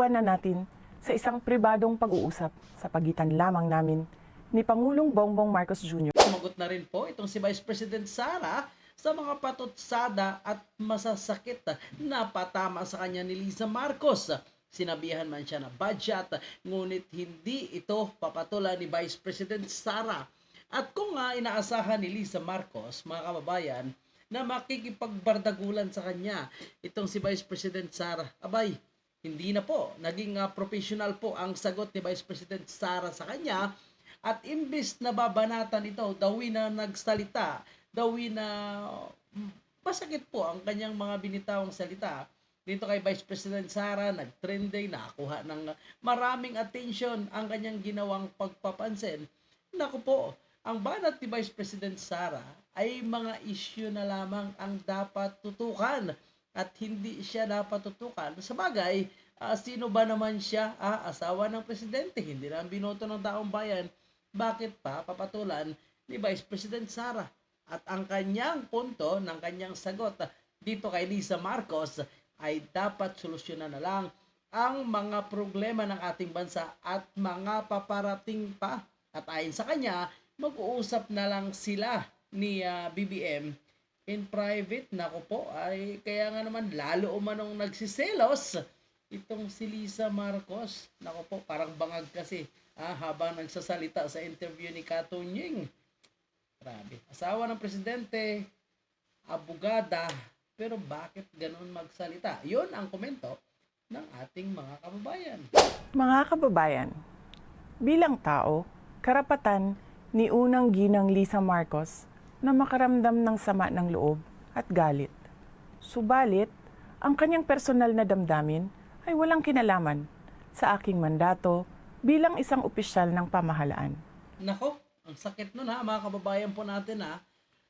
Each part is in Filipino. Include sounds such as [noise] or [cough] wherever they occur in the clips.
iiwan na natin sa isang pribadong pag-uusap sa pagitan lamang namin ni Pangulong Bongbong Marcos Jr. Sumagot na rin po itong si Vice President Sara sa mga patutsada at masasakit na patama sa kanya ni Liza Marcos. Sinabihan man siya na budget, ngunit hindi ito papatula ni Vice President Sara. At kung nga inaasahan ni Liza Marcos, mga kababayan, na makikipagbardagulan sa kanya itong si Vice President Sara, abay, hindi na po. Naging ah, professional po ang sagot ni Vice President Sara sa kanya at imbis na babanatan ito, dawi na nagsalita, dawi na masakit po ang kanyang mga binitawang salita. Dito kay Vice President Sara, nag-trending, nakakuha ng maraming attention ang kanyang ginawang pagpapansin. Naku po, ang banat ni Vice President Sara ay mga issue na lamang ang dapat tutukan at hindi siya dapat tutukan. Sa bagay, ah, sino ba naman siya? Ah, asawa ng presidente, hindi na binoto ng taong bayan. Bakit pa papatulan ni Vice President Sara? At ang kanyang punto ng kanyang sagot dito kay Lisa Marcos ay dapat solusyonan na lang ang mga problema ng ating bansa at mga paparating pa. At ayon sa kanya, mag-uusap na lang sila ni ah, BBM in private. Nako po, ay kaya nga naman lalo umanong nagsiselos itong si Lisa Marcos. Nako po, parang bangag kasi ah, habang nagsasalita sa interview ni Katunying. Grabe. Asawa ng presidente, abogada, pero bakit ganun magsalita? Yun ang komento ng ating mga kababayan. Mga kababayan, bilang tao, karapatan ni unang ginang Lisa Marcos na makaramdam ng sama ng loob at galit. Subalit, ang kanyang personal na damdamin ay walang kinalaman sa aking mandato bilang isang opisyal ng pamahalaan. Nako, ang sakit nun ha, mga kababayan po natin ha.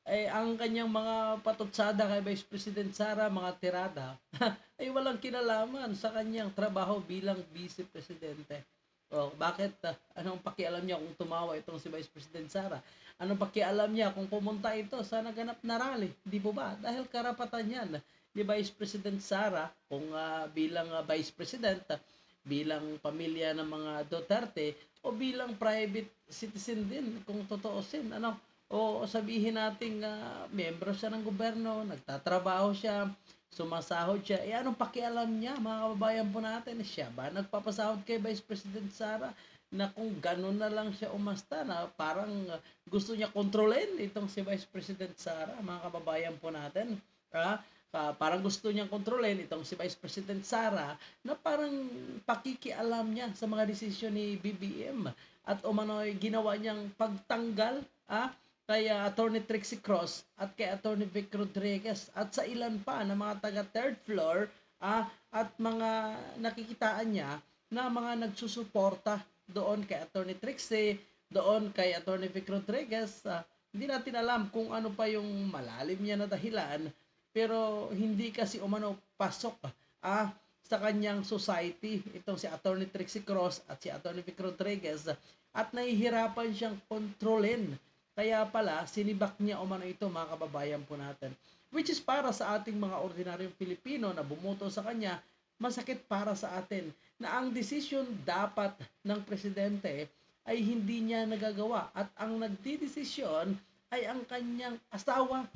Eh, ang kanyang mga patutsada kay Vice President Sara, mga tirada, [laughs] ay walang kinalaman sa kanyang trabaho bilang Vice Presidente. O, bakit? ah, anong pakialam niya kung tumawa itong si Vice President Sara? Anong pakialam niya kung pumunta ito sa naganap na rally? Di po ba? Dahil karapatan yan ni Vice President Sara kung ah, bilang ah, Vice President, ah, bilang pamilya ng mga Duterte o bilang private citizen din kung totoosin ano o sabihin nating ah, miyembro siya ng gobyerno nagtatrabaho siya sumasahod siya. Eh anong pakialam niya mga kababayan po natin? Siya ba nagpapasahod kay Vice President Sara? Na kung ganun na lang siya umasta na parang ah, gusto niya kontrolin itong si Vice President Sara mga kababayan po natin. Ah Ah, parang gusto niyang kontrolin itong si Vice President Sara na parang pakikialam niya sa mga desisyon ni BBM at umano'y ginawa niyang pagtanggal ah, kay ah, Attorney Trixie Cross at kay Attorney Vic Rodriguez at sa ilan pa na mga taga third floor ah, at mga nakikitaan niya na mga nagsusuporta doon kay Attorney Trixie, doon kay Attorney Vic Rodriguez. ah, hindi natin alam kung ano pa yung malalim niya na dahilan pero hindi kasi umano pasok ah sa kanyang society itong si Attorney Trixie Cross at si Attorney Vic Rodriguez at nahihirapan siyang kontrolin kaya pala sinibak niya umano ito mga kababayan po natin. Which is para sa ating mga ordinaryong Pilipino na bumoto sa kanya masakit para sa atin na ang desisyon dapat ng presidente ay hindi niya nagagawa at ang nagdidesisyon ay ang kanyang asawa.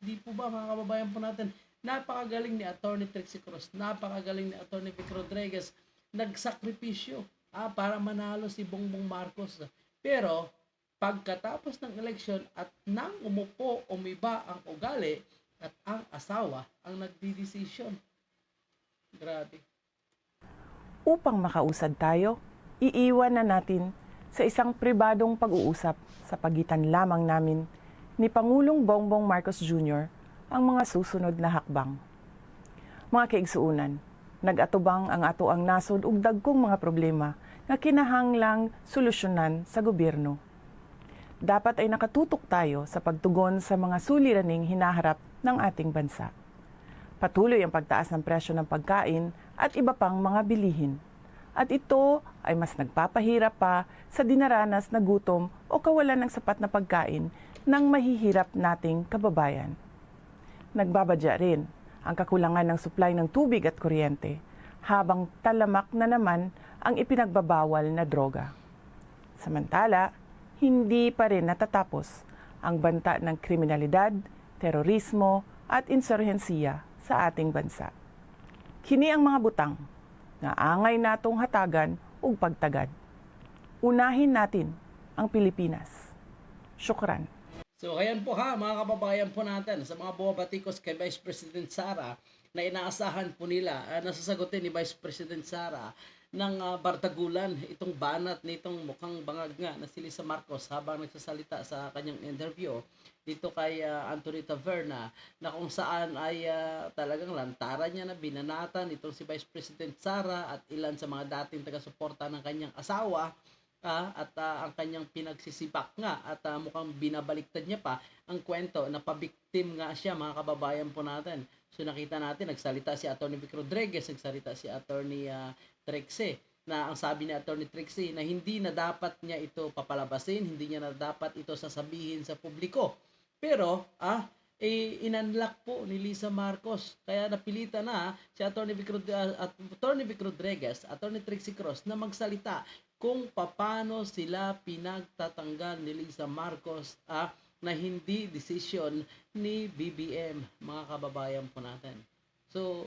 Di po ba mga kababayan po natin, napakagaling ni Attorney Trixie Cruz, napakagaling ni Attorney Vic Rodriguez, nagsakripisyo ah, para manalo si Bongbong Marcos. Pero pagkatapos ng eleksyon at nang umupo, umiba ang ugali at ang asawa ang nagdidesisyon. Grabe. Upang makausad tayo, iiwan na natin sa isang pribadong pag-uusap sa pagitan lamang namin ni Pangulong Bongbong Marcos Jr. ang mga susunod na hakbang. Mga kaigsuunan, nag-atubang ang ato ang nasod ug dagkong mga problema nga kinahanglang solusyonan sa gobyerno. Dapat ay nakatutok tayo sa pagtugon sa mga suliraning hinaharap ng ating bansa. Patuloy ang pagtaas ng presyo ng pagkain at iba pang mga bilihin. At ito ay mas nagpapahirap pa sa dinaranas na gutom o kawalan ng sapat na pagkain ng mahihirap nating kababayan. Nagbabadya rin ang kakulangan ng supply ng tubig at kuryente habang talamak na naman ang ipinagbabawal na droga. Samantala, hindi pa rin natatapos ang banta ng kriminalidad, terorismo at insurhensiya sa ating bansa. Kini ang mga butang nga angay natong hatagan ug pagtagad. Unahin natin ang Pilipinas. Syukran. So ayan po ha mga kababayan po natin sa mga bumabatikos kay Vice President Sara na inaasahan po nila uh, nasasagutin ni Vice President Sara ng ah, bardagulan itong banat nitong mukhang bangag nga na si Lisa Marcos habang nagsasalita sa kanyang interview dito kay ah, Anthony Taverna na kung saan ay ah, talagang lantaran niya na binanatan itong si Vice President Sara at ilan sa mga dating taga-suporta ng kanyang asawa ah, at ah, ang kanyang pinagsisibak nga at ah, mukhang binabaliktad niya pa ang kwento na pabiktim nga siya mga kababayan po natin. So nakita natin nagsalita si Attorney Vic Rodriguez, nagsalita si Attorney ah, Trexe na ang sabi ni Attorney Trexe na hindi na dapat niya ito papalabasin, hindi niya na dapat ito sasabihin sa publiko. Pero ah eh, inunlock po ni Lisa Marcos. Kaya napilitan na si Attorney Vic, Rod- ah, at Attorney Vic Rodriguez, Attorney Trixie Cross na magsalita kung paano sila pinagtatanggal ni Lisa Marcos ah, na hindi decision ni BBM, mga kababayan po natin. So,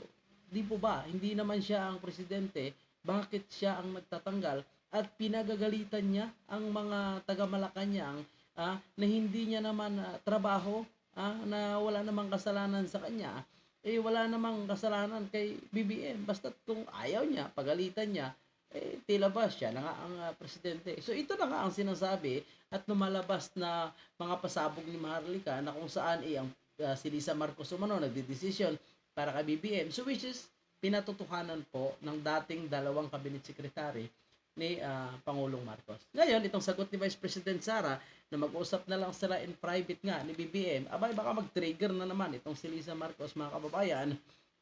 di po ba, hindi naman siya ang presidente, bakit siya ang nagtatanggal at pinagagalitan niya ang mga taga-Malacanang ah, na hindi niya naman ah, trabaho, ah, na wala namang kasalanan sa kanya, eh wala namang kasalanan kay BBM. Basta kung ayaw niya, pagalitan niya, eh tila ba siya na nga ang ah, presidente. So ito na nga ang sinasabi at lumalabas na mga pasabog ni Maharlika na kung saan eh ang ah, si Lisa Marcos umano nagdedesisyon para kay BBM. So which is pinatotohanan po ng dating dalawang cabinet secretary ni ah, Pangulong Marcos. Ngayon, itong sagot ni Vice President Sara na mag-usap na lang sila in private nga ni BBM, abay baka mag-trigger na naman itong si Lisa Marcos mga kababayan,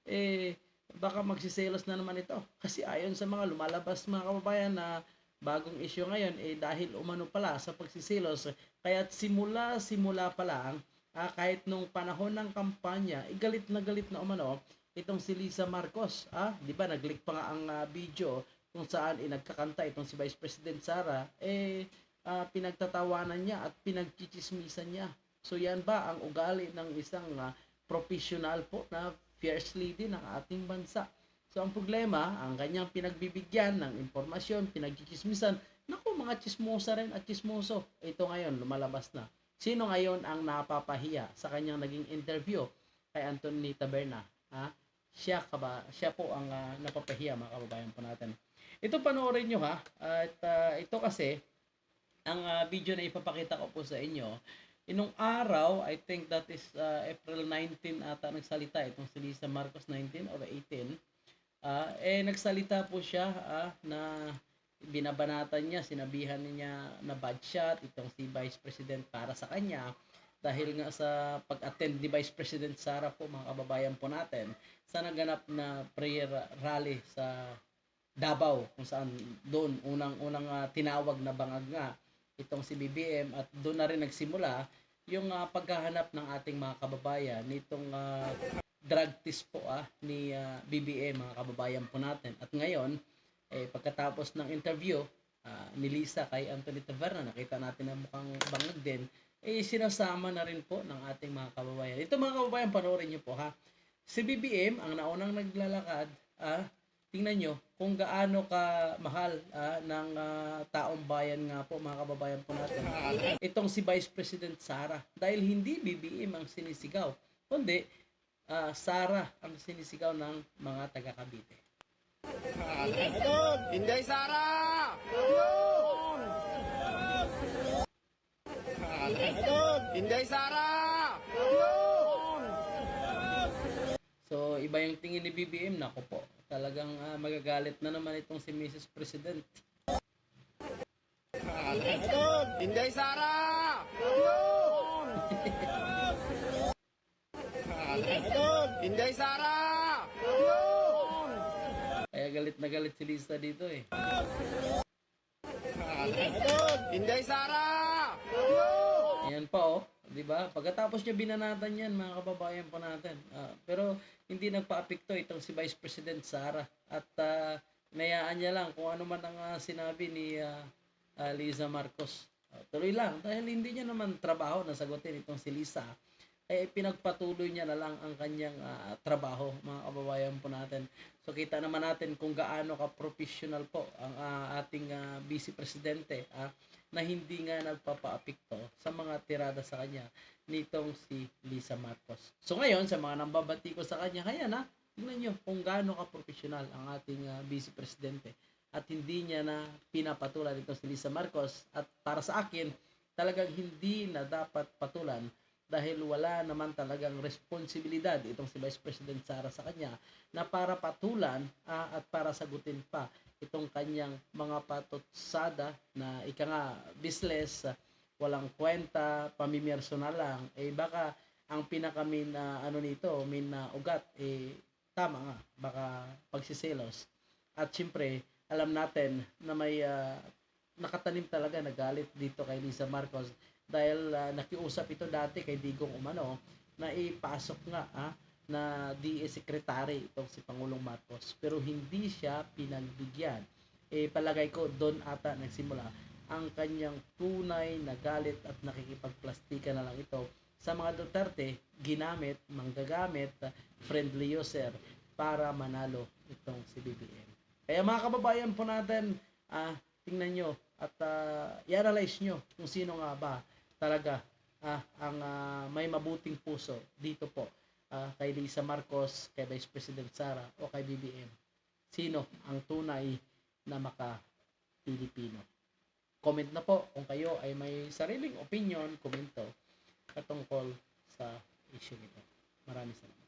eh baka magsiselos na naman ito. [laughs] Kasi ayon sa mga lumalabas mga kababayan na bagong issue ngayon, eh dahil umano pala sa pagsiselos, kaya simula simula pa lang, ah, kahit nung panahon ng kampanya, eh, na galit na umano itong si Lisa Marcos. Ah, di ba nag-leak pa nga ang ah, video kung saan eh, nagkakanta itong si Vice President Sara, eh ah, pinagtatawanan niya at pinagchichismisan niya. So yan ba ang ugali ng isang ah, professional po na fierce lady ng ating bansa? So ang problema, ang kanyang pinagbibigyan ng impormasyon, pinagchichismisan, naku mga chismosa rin at chismoso. Ito ngayon, lumalabas na. Sino ngayon ang napapahiya sa kanyang naging interview kay Anthony Taberna? Ha? Siya, ka ba, siya po ang ah, napapahiya mga kababayan po natin. Ito panoorin nyo ha. At ah, ito kasi, ang ah, video na ipapakita ko po sa inyo, inong araw, I think that is ah, April 19 ata nagsalita itong si Lisa Marcos 19 or 18. ah eh nagsalita po siya ah, na binabanatan niya, sinabihan niya na bad shot itong si Vice President para sa kanya dahil nga sa pag-attend ni Vice President Sara po mga kababayan po natin sa naganap na prayer rally sa Davao kung saan doon unang-unang ah, tinawag na bangag nga itong si BBM at doon na rin nagsimula yung ah, paghahanap ng ating mga kababayan nitong ah, drug test po ah, ni ah, BBM mga kababayan po natin. At ngayon eh, pagkatapos ng interview ah, ni Lisa kay Anthony Taverna nakita natin na mukhang bangag din eh sinasama na rin po ng ating mga kababayan. Ito mga kababayan panoorin niyo po ha. Si BBM ang naunang naglalakad ah, tingnan nyo kung gaano ka mahal ah, ng ah, taong bayan nga po mga kababayan po natin itong si Vice President Sara dahil hindi BBM ang sinisigaw kundi ah, Sara ang sinisigaw ng mga taga Cavite Inday Sara! Inday Sara! so iba yung tingin ni BBM nako po talagang ah, magagalit na naman itong si Mrs. President Inday Sara! Inday Sara! kaya galit na galit si Lisa dito eh Inday Sara! Ayan pa oh. Di ba? Pagkatapos niya binanatan yan, mga kababayan po natin. Ah, pero hindi nagpa-apekto itong si Vice President Sara. At ah, nayaan niya lang kung ano man ang ah, sinabi ni ah, ah, Liza Marcos. Ah, tuloy lang. Dahil hindi niya naman trabaho na sagutin itong si Lisa. Eh, pinagpatuloy niya na lang ang kanyang ah, trabaho, mga kababayan po natin. So, kita naman natin kung gaano ka-professional po ang ah, ating ah, Vice Presidente. Ah, na hindi nga nagpapa-apekto sa mga tirada sa kanya nitong si Lisa Marcos. So ngayon, sa mga nambabati ko sa kanya, kaya na, tingnan nyo kung gaano ka-professional ang ating uh, Vice Presidente. At hindi niya na pinapatulan itong si Lisa Marcos. At para sa akin, talagang hindi na dapat patulan dahil wala naman talagang responsibilidad itong si Vice President Sara sa kanya na para patulan ah, at para sagutin pa itong kanyang mga patutsada na ika nga business, walang kwenta, pamimerso na lang, eh baka ang pinakamin na ano nito, min na ugat, eh tama nga, baka pagsiselos. At syempre, alam natin na may ah, nakatanim talaga na galit dito kay Lisa Marcos dahil ah, nakiusap ito dati kay Digong Umano na ipasok nga ah, na DA Secretary itong si Pangulong Marcos pero hindi siya pinagbigyan. Eh palagay ko doon ata nagsimula ang kanyang tunay na galit at nakikipagplastika na lang ito sa mga Duterte ginamit, manggagamit, friendly user para manalo itong si BBM. Kaya mga kababayan po natin, ah, tingnan nyo at ah, i-analyze nyo kung sino nga ba talaga ah, ang ah, may mabuting puso dito po ah, kay Lisa Marcos, kay Vice President Sara o kay BBM. Sino ang tunay na maka-Pilipino? Comment na po kung kayo ay may sariling opinion, komento patungkol sa issue nito. Maraming salamat.